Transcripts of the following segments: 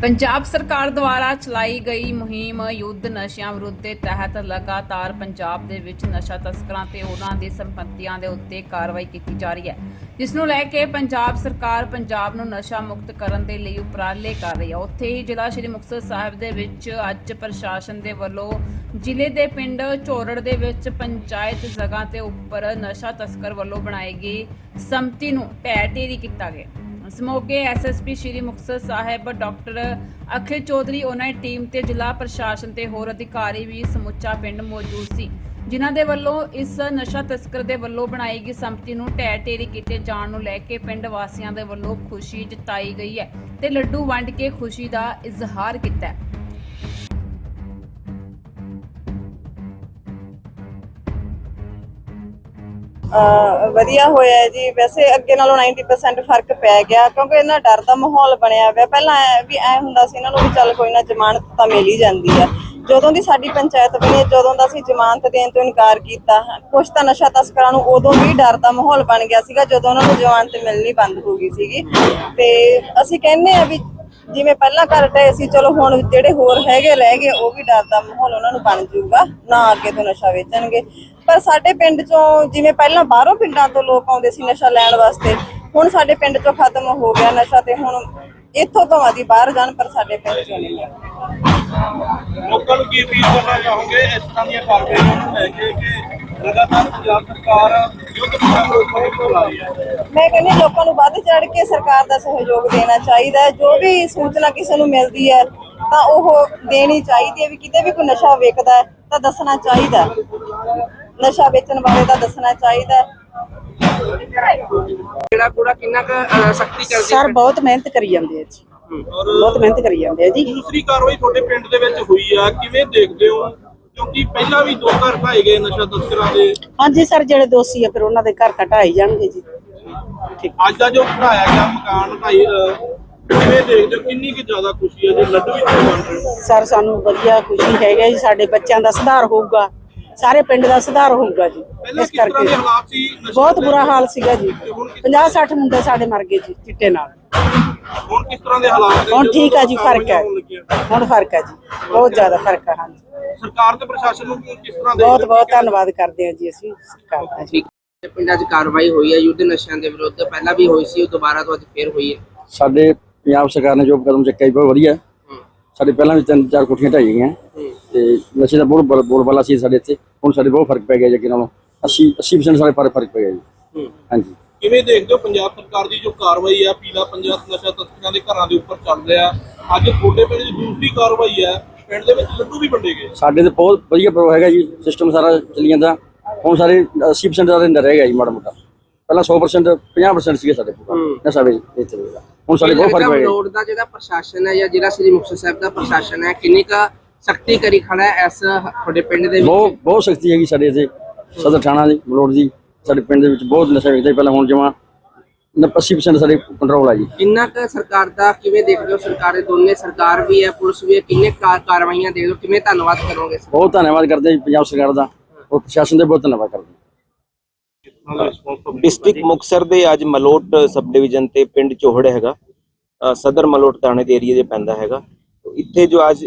ਪੰਜਾਬ ਸਰਕਾਰ ਦੁਆਰਾ ਚਲਾਈ ਗਈ ਮੁਹਿੰਮ ਯੁੱਧ ਨਸ਼ਿਆਂ ਵਿਰੁੱਧ ਦੇ ਤਹਿਤ ਲਗਾਤਾਰ ਪੰਜਾਬ ਦੇ ਵਿੱਚ ਨਸ਼ਾ ਤਸਕਰਾਂ ਤੇ ਉਹਨਾਂ ਦੀ ਸੰਪਤੀਆਂ ਦੇ ਉੱਤੇ ਕਾਰਵਾਈ ਕੀਤੀ ਜਾ ਰਹੀ ਹੈ, ਜਿਸ ਨੂੰ ਲੈ ਕੇ ਪੰਜਾਬ ਸਰਕਾਰ ਪੰਜਾਬ ਨੂੰ ਨਸ਼ਾ ਮੁਕਤ ਕਰਨ ਦੇ ਲਈ ਉਪਰਾਲੇ ਕਰ ਰਹੀ ਹੈ। ਉੱਥੇ ਹੀ ਜ਼ਿਲ੍ਹਾ ਸ਼੍ਰੀ ਮੁਕਤਸਰ ਸਾਹਿਬ ਦੇ ਵਿੱਚ ਅੱਜ ਪ੍ਰਸ਼ਾਸਨ ਦੇ ਵੱਲੋਂ ਜ਼ਿਲ੍ਹੇ ਦੇ ਪਿੰਡ ਝੋਰੜ ਦੇ ਵਿੱਚ ਪੰਚਾਇਤ ਜਗ੍ਹਾ ਤੇ ਉੱਪਰ ਨਸ਼ਾ ਤਸਕਰ ਵੱਲੋਂ ਬਣਾਈ ਗਈ ਸੰਮਤੀ ਨੂੰ ਢਹਿ ਢੇਰੀ ਕੀਤਾ ਗਿਆ। ਇਸ ਮੌਕੇ ਐਸਐਸਪੀ ਸ਼੍ਰੀ ਮੁਕਤਸਰ ਸਾਹਿਬ ਡਾਕਟਰ ਅਖਿਲ ਚੌਧਰੀ, ਉਹਨਾਂ ਦੀ ਟੀਮ ਤੇ ਜ਼ਿਲ੍ਹਾ ਪ੍ਰਸ਼ਾਸਨ ਤੇ ਹੋਰ ਅਧਿਕਾਰੀ ਵੀ ਸਮੁੱਚਾ ਪਿੰਡ ਮੌਜੂਦ ਸੀ। ਜਿਨ੍ਹਾਂ ਦੇ ਵੱਲੋਂ ਇਸ ਨਸ਼ਾ ਤਸਕਰ ਦੇ ਵੱਲੋਂ ਬਣਾਈ ਗਈ ਸੰਪਤੀ ਨੂੰ ਢਹਿ ਢੇਰੀ ਕੀਤੇ ਜਾਣ ਨੂੰ ਲੈ ਕੇ ਪਿੰਡ ਵਾਸੀਆਂ ਦੇ ਵੱਲੋਂ ਖੁਸ਼ੀ ਜਤਾਈ ਗਈ ਹੈ ਤੇ ਲੱਡੂ ਵੰਡ ਕੇ ਖੁਸ਼ੀ ਦਾ ਇਜ਼ਹਾਰ ਕੀਤਾ ਹੈ। ਵਧੀਆ ਹੋਇਆ ਜੀ। ਵੈਸੇ ਅੱਗੇ ਨਾਲੋਂ 90% ਫ਼ਰਕ ਪੈ ਗਿਆ ਕਿਉਂਕਿ ਇਹਨਾਂ ਡਰ ਦਾ ਮਾਹੌਲ ਬਣਿਆ ਹੋਇਆ। ਪਹਿਲਾਂ ਵੀ ਐ ਹੁੰਦਾ ਸੀ ਇਹਨਾਂ ਨੂੰ ਵੀ ਚੱਲ ਕੋਈ ਨਾ ਜ਼ਮਾਨਤ ਤਾਂ ਮਿਲ ਹੀ ਜਾਂਦੀ ਆ। ਜਦੋਂ ਦੀ ਸਾਡੀ ਪੰਚਾਇਤ ਬਣੀ ਜਦੋਂ ਦਾ ਅਸੀਂ ਜ਼ਮਾਨਤ ਦੇਣ ਤੋਂ ਇਨਕਾਰ ਕੀਤਾ ਕੁਝ ਤਾਂ ਨਸ਼ਾ ਤਸਕਰਾਂ ਨੂੰ ਉਦੋਂ ਵੀ ਡਰ ਦਾ ਮਾਹੌਲ ਬਣ ਗਿਆ ਸੀਗਾ ਜਦੋਂ ਉਹਨਾਂ ਨੂੰ ਜ਼ਮਾਨਤ ਮਿਲਣੀ ਬੰਦ ਹੋ ਗਈ ਸੀਗੀ। ਤੇ ਅਸੀਂ ਕਹਿੰਦੇ ਆ ਵੀ ਜਿਵੇਂ ਪਹਿਲਾਂ ਕਰ ਰਹੇ ਸੀ, ਚਲੋ ਹੁਣ ਜਿਹੜੇ ਹੋਰ ਹੈਗੇ ਰਹਿ ਗਏ, ਉਹ ਵੀ ਡਰ ਦਾ ਮਾਹੌਲ ਉਹਨਾਂ ਨੂੰ ਬਣ ਜਾਊਗਾ, ਨਾ ਅੱਗੇ ਤੋਂ ਨਸ਼ਾ ਵੇਚਣਗੇ। ਪਰ ਸਾਡੇ ਪਿੰਡ ਚੋਂ ਜਿਵੇਂ ਪਹਿਲਾਂ ਬਾਹਰੋਂ ਪਿੰਡਾਂ ਤੋਂ ਲੋਕ ਆਉਂਦੇ ਸੀ ਨਸ਼ਾ ਲੈਣ ਵਾਸਤੇ, ਹੁਣ ਸਾਡੇ ਪਿੰਡ ਚੋਂ ਖਤਮ ਹੋ ਗਿਆ ਨਸ਼ਾ ਤੇ ਹੁਣ ਇੱਥੋਂ ਭਾਵੇਂ ਦੀ ਬਾਹਰ ਜਾਣ ਪਰ ਸਾਡੇ ਪਿੰਡ ਚੋਂ ਨਹੀਂ ਮਿਲਦਾ ਲੋਕਾਂ ਨੂੰ ਕੀ ਅਪੀਲ ਕਰਨਾ ਚਾਹੋਗੇ? ਇਸ ਤਰ੍ਹਾਂ ਦੀਆਂ ਕਾਰਵਾਈਆਂ ਨੂੰ ਲੈ ਕੇ ਕਿ ਲਗਾਤਾਰ ਪੰਜਾਬ ਸਰਕਾਰ ਯੁੱਧ ਮੁਹਿੰਮ ਲੋਕਾਂ ਨੂੰ ਚਲਾ ਰਹੀ ਹੈ। ਮੈਂ ਕਹਿੰਦੀ ਲੋਕਾਂ ਨੂੰ ਵੱਧ ਚੜ ਕੇ ਸਰਕਾਰ ਦਾ ਸਹਿਯੋਗ ਦੇਣਾ ਚਾਹੀਦਾ ਹੈ। ਜੋ ਵੀ ਸੂਚਨਾ ਕਿਸੇ ਨੂੰ ਮਿਲਦੀ ਹੈ ਤਾਂ ਉਹ ਦੇਣੀ ਚਾਹੀਦੀ ਹੈ ਵੀ ਕਿਤੇ ਵੀ ਕੋਈ ਨਸ਼ਾ ਵੇਚਦਾ ਹੈ ਤਾਂ ਦੱਸਣਾ ਚਾਹੀਦਾ। ਨਸ਼ਾ ਵੇਚਣ ਬਾਰੇ ਤਾਂ ਦੱਸਣਾ ਚਾਹੀਦਾ ਹੈ। ਜਿਹੜਾ ਕੂੜਾ ਕਿੰਨਾ ਕੁ ਸਖਤੀ ਕਰਦੇ ਸਰ ਬਹੁਤ ਮਿਹਨਤ ਕਰੀ ਜਾਂਦੇ ਆ ਜੀ। ਔਰ ਬਹੁਤ ਮਿਹਨਤ ਕਰੀ ਜਾਂਦੇ ਆ ਜੀ। ਦੂਸਰੀ ਕਾਰਵਾਈ ਤੁਹਾਡੇ ਪਿੰਡ ਦੇ ਵਿੱਚ ਹੋਈ ਆ। ਕਿਵੇਂ ਦੇਖਦੇ ਹੋ? ਕਿਉਂਕਿ ਪਹਿਲਾਂ ਵੀ ਦੋ ਘਰ ਢਾਏ ਗਏ ਨਸ਼ਾ ਤਸਕਰਾਂ ਦੇ। ਹਾਂਜੀ ਸਰ ਜਿਹੜੇ ਦੋਸ਼ੀ ਆ ਫਿਰ ਉਹਨਾਂ ਦੇ ਘਰ ਘਟਾਈ ਜਾਣਗੇ ਜੀ। ਠੀਕ। ਅੱਜ ਦਾ ਜੋ ਢਾਇਆ ਗਿਆ ਮਕਾਨ ਢਾਈ ਅ, ਕਿਵੇਂ ਦੇਖਦੇ ਹੋ? ਕਿੰਨੀ ਕੁ ਜ਼ਿਆਦਾ ਖੁਸ਼ੀ ਹੈ ਜੇ? ਲੱਡੂ ਵੀ ਤੁਸੀਂ ਬਣ ਰਹੇ ਹੋ ਸਰ ਸਾਨੂੰ ਵਧੀਆ ਖੁਸ਼ੀ ਹੈਗਾ ਜੀ। ਸਾਡੇ ਬੱਚਿਆਂ ਦਾ ਸੁਧਾਰ ਹੋਊਗਾ। ਸਾਰੇ ਪਿੰਡ ਦਾ ਸੁਧਾਰ ਹੋਊਗਾ ਜੀ। ਇਸ ਕਰਕੇ ਬਹੁਤ? ਬੁਰਾ ਹਾਲ ਸੀਗਾ ਜੀ। 50 60 ਮੁੰਡੇ ਸਾਡੇ ਮਰ ਗਏ ਜੀ ਚਿੱਟੇ ਨਾਲ। ਹੁਣ ਕਿਸ ਤਰ੍ਹਾਂ ਦੇ ਹਾਲਾਤ ਨੇ? ਹੁਣ ਠੀਕ ਆ ਜੀ ਫ਼ਰਕ ਹੈ। ਹੋਣ ਫ਼ਰਕ ਹੈ ਜੀ ਬਹੁਤ ਜ਼ਿਆਦਾ ਫ਼ਰਕ ਹੈ ਹਾਂਜੀ। ਸਰਕਾਰ ਤੇ ਪ੍ਰਸ਼ਾਸਨ ਨੂੰ ਕਿਸ ਤਰ੍ਹਾਂ ਦੇ ਬਹੁਤ ਬਹੁਤ ਧੰਨਵਾਦ ਕਰਦੇ ਹਾਂ ਜੀ ਅਸੀਂ ਸਰਕਾਰ ਦਾ ਜੀ। ਪਿੰਡਾਂ 'ਚ ਕਾਰਵਾਈ ਹੋਈ ਹੈ ਯੁੱਧ ਨਸ਼ਿਆਂ ਦੇ ਵਿਰੁੱਧ। ਪਹਿਲਾਂ ਵੀ ਹੋਈ ਸੀ ਉਹ ਦੁਬਾਰਾ ਤੋਂ ਅੱਜ ਫੇਰ ਹੋਈ ਹੈ। ਸਾਡੇ ਪੰਜਾਬ ਸਰਕਾਰ ਨੇ ਜੋ ਕਦਮ ਚੱਕਿਆ ਬਹੁਤ ਵਧੀਆ। ਹੂੰ, ਸਾਡੇ ਪਹਿਲਾਂ ਵੀ ਤਿੰਨ ਚਾਰ ਕੋਠੀਆਂ ਢਾਈ ਗਈਆਂ। ਤੇ ਨਸ਼ੇ ਦਾ ਬਹੁਤ ਬੋਲ ਬੋਲਬਾਲਾ ਸੀ ਸਾਡੇ ਇੱਥੇ। ਹੁਣ ਸਾਡੇ ਬਹੁਤ ਫ਼ਰਕ ਪੈ ਗਿਆ ਜੀ ਅੱਗੇ ਨਾਲੋਂ 80 80% ਸਾਡੇ ਫ਼ਰਕ ਫ਼ਰਕ ਪੈ ਗਿਆ ਜੀ। ਹੂੰ। ਹਾਂਜੀ। ਕਿਵੇਂ ਦੇਖਦੇ ਹੋ ਪੰਜਾਬ ਸਰਕਾਰ ਦੀ ਜੋ ਕਾਰਵਾਈ ਹੈ ਪੀਲਾ ਪੰਜਾਬ ਨਸ਼ਾ ਤਸਕਰਾਂ ਦੇ ਘਰਾਂ ਦੇ ਉੱਪਰ ਚੱਲ ਰਿਹਾ। ਅੱਜ ਤੁਹਾਡੇ ਪਿੰਡ ਦੀ ਦੂਸਰੀ ਕਾਰਵਾਈ ਹੈ ਪਿੰਡ ਦੇ ਵਿੱਚ ਲੱਡੂ ਵੀ ਵੰਡੇ ਗਏ। ਸਾਡੇ ਤੇ ਬਹੁਤ ਵਧੀਆ ਪ੍ਰੋ ਹੈਗਾ ਜੀ ਸਿਸਟਮ ਸਾਰਾ ਚੱਲੀ ਜਾਂਦਾ। ਹੁਣ ਸਾਰੇ 80% ਦਾ ਅੰਦਰ ਰਹਿ ਗਿਆ ਜੀ ਮਾੜਾ ਮੋਟਾ। ਪਹਿਲਾਂ 100% 50% ਸੀਗੇ ਸਾਡੇ ਪੂਰਾ ਹੂੰ। ਨਸ਼ਾ ਵੇਚ ਵੇਚ ਦਾ ਹੁਣ ਸਾਡੇ ਬਹੁਤ ਫ਼ਰਕ ਪੈ ਗਿਆ ਜੀ। ਮਲੋੜ ਦਾ ਜਿਹੜਾ ਪ੍ਰਸ਼ਾਸਨ ਹੈ ਜਾਂ ਜਿਹੜਾ ਸ੍ਰੀ ਮੁਕਤਸਰ ਸਾਹਿਬ ਦਾ ਪ੍ਰਸ਼ਾਸਨ ਹੈ ਕਿੰਨੀ ਕੁ ਸਖਤੀ ਕਰੀ ਖੜਾ ਹੈ ਇਸ ਤੁਹਾਡੇ ਪਿੰਡ ਦੇ ਬਹੁਤ ਵਿੱਚ। ਬਹੁਤ ਸਖਤੀ ਹੈਗੀ ਸਾਡੇ ਇੱਥੇ। ਸਦਰ ਥਾਣਾ ਦੀ ਮਲੋੜ ਦੀ ਸਾਡੇ ਪਿੰਡ ਦੇ ਵਿੱਚ ਬਹੁਤ ਨਸ਼ਾ ਵੇਚਦੇ। ਪਹਿਲਾਂ ਹੁਣ ਜਮਾ 80% ਸਾਡੇ ਕੰਟਰੋਲ ਆ ਜੀ। ਕਿੰਨਾ ਕੁ ਸਰਕਾਰ ਦਾ ਕਿਵੇਂ ਦੇਖਦੇ ਹੋ? ਸਰਕਾਰ ਦੇ ਦੋਨੇ ਸਰਕਾਰ ਵੀ ਹੈ ਪੁਲਿਸ ਵੀ ਹੈ। ਕਿੰਨੇ ਕਾ- ਕਾਰਵਾਈਆਂ ਦੇਖਦੇ ਹੋ? ਕਿਵੇਂ ਧੰਨਵਾਦ ਕਰੋਗੇ ਬਹੁਤ ਧੰਨਵਾਦ ਕਰਦੇ ਹਾਂ ਜੀ ਪੰਜਾਬ ਸਰਕਾਰ ਦਾ। ਔਰ ਪ੍ਰਸ਼ਾਸਨ ਦਾ ਬਹੁਤ ਧੰਨਵਾਦ ਕਰਦੇ ਹਾਂ। ਡਿਸਟ੍ਰਿਕਟ ਮੁਕਸਰ ਦੇ ਅੱਜ ਮਲੋਟ ਸਬ ਡਿਵੀਜ਼ਨ ਤੇ ਪਿੰਡ ਚੋਹੜ ਹੈਗਾ। ਅ, ਸਦਰ ਮਲੋਟ ਥਾਣੇ ਦੇ ਏਰੀਆ ਦੇ ਪੈਂਦਾ ਹੈਗਾ। ਇੱਥੇ ਜੋ ਅੱਜ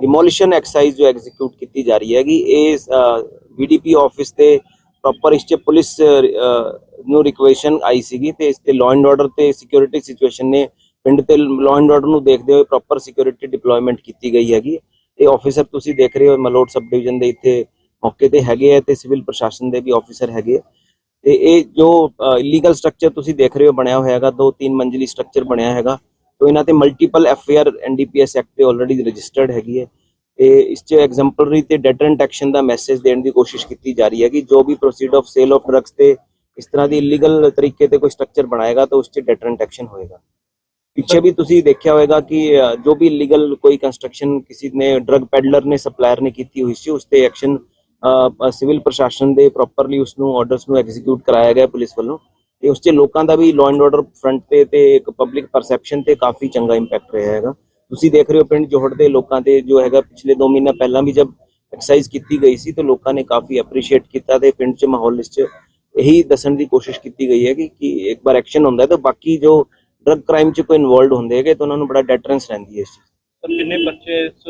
ਡਿਮੋਲੀਸ਼ਨ ਐਕਸਰਸਾਈਜ਼ ਜੋ ਐਗਜ਼ੀਕਿਊਟ ਕੀਤੀ ਜਾ ਰਹੀ ਹੈਗੀ, ਇਹ ਬੀਡੀਪੀ ਆਫਿਸ ਤੇ ਪ੍ਰੋਪਰ ਇਸ 'ਚ ਪੁਲਿਸ ਨੂੰ ਰਿਕੁਐਸ਼ਨ ਆਈ ਸੀਗੀ ਤੇ ਇਸ ਤੇ ਲਾਅ ਐਂਡ ਆਰਡਰ ਤੇ ਸਿਕਿਉਰਿਟੀ ਸਿਚੁਏਸ਼ਨ ਨੇ ਪਿੰਡ ਤੇ ਲਾਅ ਐਂਡ ਆਰਡਰ ਨੂੰ ਦੇਖਦੇ ਹੋਏ ਪ੍ਰੋਪਰ ਸਿਕਿਉਰਿਟੀ ਡਿਪਲੋਇਮੈਂਟ ਕੀਤੀ ਗਈ ਹੈਗੀ। ਇਹ ਆਫੀਸਰ ਤੁਸੀਂ ਦੇਖ ਰਹੇ ਹੋ, ਮਲੋਟ ਸਬ ਡਿਵੀਜ਼ਨ ਦੇ ਇੱਥੇ ਮੌਕੇ ਤੇ ਹੈਗੇ ਆ ਤੇ ਸਿਵਲ ਪ੍ਰਸ਼ਾਸਨ ਦੇ ਵੀ ਆਫੀਸਰ ਹੈਗੇ ਆ। ਤੇ ਇਹ ਜੋ ਇਲੀਗਲ ਸਟਰਕਚਰ ਤੁਸੀਂ ਦੇਖ ਰਹੇ ਹੋ ਬਣਿਆ ਹੋਇਆ ਹੈਗਾ ਦੋ ਤਿੰਨ ਮੰਜ਼ਲੀ ਸਟਰਕਚਰ ਬਣਿਆ ਹੈਗਾ। ਤੋਂ ਇਹਨਾਂ ਤੇ ਮਲਟੀਪਲ ਐਫ ਐਨਡੀਪੀਐਸ ਐਕਟ ਤੇ ਆਲਰੇਡੀ ਰਜਿਸਟਰਡ ਹੈਗੀ ਹੈ। ਤੇ ਇਸ 'ਚ ਐਗਜ਼ੈਂਪਲਰੀ ਤੇ ਡੈਟਰੈਂਟ ਐਕਸ਼ਨ ਦਾ ਮੈਸੇਜ ਦੇਣ ਦੀ ਕੋਸ਼ਿਸ਼ ਕੀਤੀ ਜਾ ਰਹੀ ਹੈ ਕਿ ਜੋ ਵੀ proceed of sale of drugs ਤੇ ਇਸ ਤਰ੍ਹਾਂ ਦੀ ਇਲੀਗਲ ਤਰੀਕੇ ਤੇ ਕੋਈ ਸਟਰਕਚਰ ਬਣਾਏਗਾ ਤਾਂ ਉਸ 'ਚ ਡੈਟਰੈਂਟ ਐਕਸ਼ਨ ਹੋਏਗਾ। ਪਿੱਛੇ ਵੀ ਤੁਸੀਂ ਦੇਖਿਆ ਹੋਵੇਗਾ ਕਿ ਜੋ ਵੀ ਇਲੀਗਲ ਕੋਈ ਕੰਸਟਰਕਸ਼ਨ ਕਿਸੇ ਨੇ ਡਰੱਗ ਪੈਡਲਰ ਨੇ ਸਪਲਾਇਰ ਨੇ ਕੀਤੀ ਹੋਈ ਸੀ, ਉਸ ਤੇ ਐਕਸ਼ਨ ਸਿਵਲ ਪ੍ਰਸ਼ਾਸਨ ਦੇ ਪ੍ਰੋਪਰਲੀ ਉਸ ਨੂੰ ਆਰਡਰਸ ਨੂੰ ਐਗਜ਼ੀਕਿਊਟ ਕਰਾਇਆ ਗਿਆ ਪੁਲਿਸ ਵੱਲੋਂ। ਤੇ ਉਸ 'ਚ ਲੋਕਾਂ ਦਾ ਵੀ ਲਾਅ ਐਂਡ ਆਰਡਰ ਫਰੰਟ ਤੇ ਤੇ ਇੱਕ ਪਬਲਿਕ ਪਰਸੈਪਸ਼ਨ ਤੇ ਕਾਫੀ ਚੰਗਾ ਇੰਪੈਕਟ ਰਿਹਾ ਹੈਗਾ। ਤੁਸੀਂ ਦੇਖ ਰਹੇ ਹੋ ਪਿੰਡ ਜੋਹੜ ਦੇ ਲੋਕਾਂ ਤੇ ਜੋ ਹੈਗਾ ਪਿਛਲੇ 2 ਮਹੀਨਾ ਪਹਿਲਾਂ ਵੀ ਜਦ ਐਕਸਰਸਾਈਜ਼ ਕੀਤੀ ਗਈ ਸੀ ਤਾਂ ਲੋਕਾਂ ਨੇ ਕਾਫੀ ਐਪਰੀਸ਼ੀਏਟ ਕੀਤਾ ਤੇ ਪਿੰਡ 'ਚ ਮਾਹੌਲ ਇਸ 'ਚ ਇਹੀ ਦੱਸਣ ਦੀ ਕੋਸ਼ਿਸ਼ ਕੀਤੀ ਗਈ ਹੈ ਕਿ ਕਿ ਇੱਕ ਵਾਰ ਐਕਸ਼ਨ ਹੁੰਦਾ ਤਾਂ ਬਾਕੀ ਜੋ ਡਰਗ ਕ੍ਰਾਈਮ 'ਚ ਕੋਈ ਇਨਵੋਲਡ ਹੁੰਦੇ ਹੈਗੇ ਤਾਂ ਉਹਨਾਂ ਨੂੰ ਬੜਾ ਡੈਟਰੈਂਸ ਰਹਿੰਦੀ ਹੈ ਇਸ ਚੀਜ਼ ਕਿੰਨੇ ਬੱਚੇ ਇਸ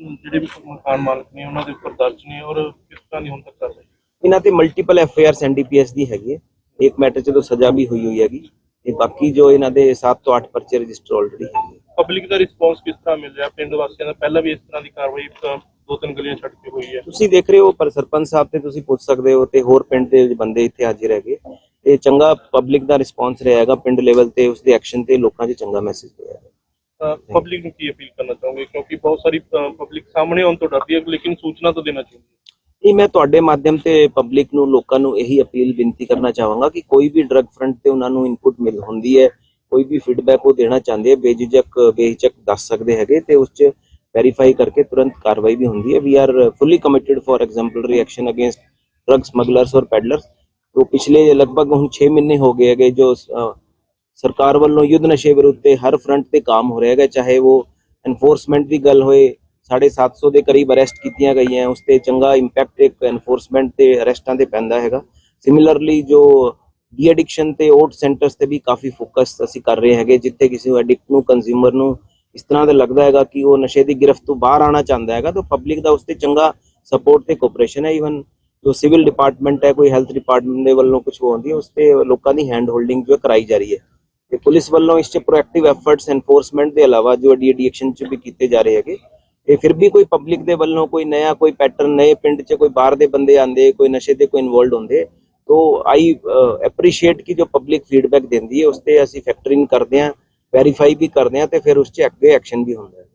ਜਿਹੜੇ ਵੀ ਮਕਾਨ ਮਾਲਕ ਨੇ ਉਹਨਾਂ ਦੇ ਉੱਪਰ ਦਰਜ ਨੇ ਔਰ ਕਿਸ ਤਰ੍ਹਾਂ ਦੀ ਹੁਣ ਤੱਕ ਕਾਰਵਾਈ? ਇਹਨਾਂ ਤੇ multiple F I R NDPS ਦੀ ਹੈਗੀ ਹੈ। ਇੱਕ ਮੈਟਰ 'ਚ ਤਾਂ ਸਜ਼ਾ ਵੀ ਹੋਈ ਹੋਈ ਹੈਗੀ ਤੇ ਬਾਕੀ ਜੋ ਇਹਨਾਂ ਦੇ 7 ਤੋਂ 8 ਪਰਚੇ ਰਜਿਸਟਰ ਆਲਰੇਡੀ ਪਬਲਿਕ ਦਾ ਰਿਸਪੌਂਸ ਕਿਸ ਤਰ੍ਹਾਂ ਮਿਲ ਰਿਹਾ? ਪਿੰਡ ਵਾਸੀਆਂ ਦਾ ਪਹਿਲਾਂ ਵੀ ਇਸ ਤਰ੍ਹਾਂ ਦੀ ਕਾਰਵਾਈ ਦੋ ਤਿੰਨ ਗਲੀਆਂ ਛੱਡ ਕੇ ਹੋਈ ਹੈ। ਤੁਸੀਂ ਦੇਖ ਰਹੇ ਹੋ ਪਰ ਸਰਪੰਚ ਸਾਹਿਬ ਤੇ ਤੁਸੀਂ ਪੁੱਛ ਸਕਦੇ ਹੋ ਤੇ ਹੋਰ ਪਿੰਡ ਦੇ ਬੰਦੇ ਇੱਥੇ ਹਾਜ਼ਰ ਹੈਗੇ। ਤੇ ਚੰਗਾ ਪਬਲਿਕ ਦਾ ਰਿਸਪੌਂਸ ਰਿਹਾ ਹੈਗਾ ਪਿੰਡ ਲੈਵਲ ਤੇ ਉਸ ਦੇ ਐਕਸ਼ਨ ਤੇ ਲੋਕਾਂ 'ਚ ਚੰਗਾ ਮੈਸੇਜ ਗਿਆ ਹੈ। ਪਬਲਿਕ ਨੂੰ ਕੀ ਅਪੀਲ ਕਰਨਾ ਚਾਹੋਗੇ? ਕਿਉਂਕਿ ਬਹੁਤ ਸਾਰੀ ਪਬਲਿਕ ਸਾਹਮਣੇ ਆਉਣ ਤੋਂ ਡਰਦੀ ਹੈ ਲੇਕਿਨ ਸੂਚਨਾ ਤਾਂ ਦੇਣਾ ਚਾਹੀਦੀ ਹੈ। ਇਹ ਮੈਂ ਤੁਹਾਡੇ ਮਾਧਿਅਮ ਤੇ ਪਬਲਿਕ ਨੂੰ, ਲੋਕਾਂ ਨੂੰ ਇਹੀ ਅਪੀਲ ਬੇਨਤੀ ਕਰਨਾ ਚਾਹਾਂਗਾ ਕਿ ਕੋਈ ਵੀ ਡਰਗ ਫਰੰਟ ਤੇ ਉਹਨਾਂ ਨੂੰ ਇਨਪੁਟ ਮਿਲ ਹੁੰਦੀ ਹੈ, ਕੋਈ ਵੀ ਫੀਡਬੈਕ ਉਹ ਦੇਣਾ ਚਾਹੁੰਦੇ ਆ ਬੇਝਿਜਕ ਬੇਹਿਚਕ ਦੱਸ ਸਕਦੇ ਹੈਗੇ ਤੇ ਉਸ ਚ ਵੈਰੀਫਾਈ ਕਰਕੇ ਤੁਰੰਤ ਕਾਰਵਾਈ ਵੀ ਹੁੰਦੀ ਹੈ। We are fully committed for exemplary action against drug smugglers or peddlers ਤੋਂ ਪਿਛਲੇ ਲਗਭਗ ਹੁਣ 6 ਮਹੀਨੇ ਹੋ ਗਏ ਹੈਗੇ ਜੋ ਸਰਕਾਰ ਵੱਲੋਂ ਯੁੱਧ ਨਸ਼ੇ ਵਿਰੁੱਧ ਤੇ ਹਰ ਫਰੰਟ ਤੇ ਕੰਮ ਹੋ ਰਿਹਾ ਹੈਗਾ, ਚਾਹੇ ਉਹ ਐਨਫੋਰਸਮੈਂਟ ਦੀ ਗੱਲ ਹੋਏ 750 ਦੇ ਕਰੀਬ ਅਰੈਸਟ ਕੀਤੀਆਂ ਗਈਆਂ, ਉਸ ਤੇ ਚੰਗਾ ਇੰਪੈਕਟ ਇੱਕ ਐਨਫੋਰਸਮੈਂਟ ਤੇ ਅਰੈਸਟਾਂ ਤੇ ਪੈਂਦਾ ਹੈਗਾ। ਸਿਮਿਲਰਲੀ ਜੋ ਡੀ ਐਡਿਕਸ਼ਨ ਤੇ ਓਟ ਸੈਂਟਰਸ ਤੇ ਵੀ ਕਾਫੀ ਫੋਕਸ ਅਸੀਂ ਕਰ ਰਹੇ ਹੈਗੇ, ਜਿੱਥੇ ਕਿਸੇ ਐਡਿਕਟ ਨੂੰ ਕੰਜ਼ਿਊਮਰ ਨੂੰ ਇਸ ਤਰ੍ਹਾਂ ਦਾ ਲੱਗਦਾ ਹੈਗਾ ਕਿ ਉਹ ਨਸ਼ੇ ਦੀ ਗ੍ਰਿਫਤ ਤੋਂ ਬਾਹਰ ਆਣਾ ਚਾਹੁੰਦਾ ਹੈਗਾ, ਤਾਂ ਪਬਲਿਕ ਦਾ ਉਸ ਤੇ ਚੰਗਾ ਸਪੋਰਟ ਤੇ ਕੋਆਪਰੇਸ਼ਨ ਹੈ ਇਵਨ ਜੋ ਸਿਵਲ ਡਿਪਾਰਟਮੈਂਟ ਹੈ, ਕੋਈ ਹੈਲਥ ਡਿਪਾਰਟਮੈਂਟ ਦੇ ਵੱਲੋਂ ਕੁਝ ਹੁੰਦੀ ਹੈ, ਉਸ ਤੇ ਲੋਕਾਂ ਦੀ ਹੈਂਡ ਹੋਲਡਿੰਗ ਜੋ ਹੈ ਕਰਾਈ ਜਾ ਰਹੀ ਹੈ। ਤੇ ਪੁਲਿਸ ਵੱਲੋਂ ਇਸ 'ਚ ਪ੍ਰੋਐਕਟਿਵ ਐਫਰਟਸ ਐਨਫੋਰਸਮੈਂਟ ਦੇ ਇਲਾਵਾ ਜੋ ਡੀ ਐਡਿਕਸ਼ਨ 'ਚ ਵੀ ਕੀਤੇ ਜਾ ਰਹੇ ਹੈਗੇ ਇਹ ਫਿਰ ਵੀ ਕੋਈ ਪਬਲਿਕ ਦੇ ਵੱਲੋਂ ਕੋਈ ਨया ਕੋਈ ਪੈਟਰਨ ਨਏ ਪਿੰਡ 'ਚ ਕੋਈ ਬਾਹਰ ਦੇ ਬੰਦੇ ਆਂਦੇ ਕੋਈ ਨਸ਼ੇ ਦੇ ਕੋਈ ਇਨਵੋਲਡ ਹੁੰਦੇ, ਤੋ ਆਈ ਐਪਰੀਸ਼ੀਏਟ ਕਿ ਜੋ ਪਬਲਿਕ ਫੀਡਬੈਕ ਦਿੰਦੀ ਹੈ, ਉਸ ਤੇ ਅਸੀਂ ਫੈਕਟਰਿੰਗ ਕਰਦੇ ਹਾਂ ਵੈਰੀਫਾਈ ਵੀ ਕਰਦੇ ਹਾਂ ਤੇ ਫਿਰ ਉਸ 'ਚ ਅੱਗੇ ਐਕਸ਼ਨ ਵੀ ਹੁੰਦਾ ਹੈ।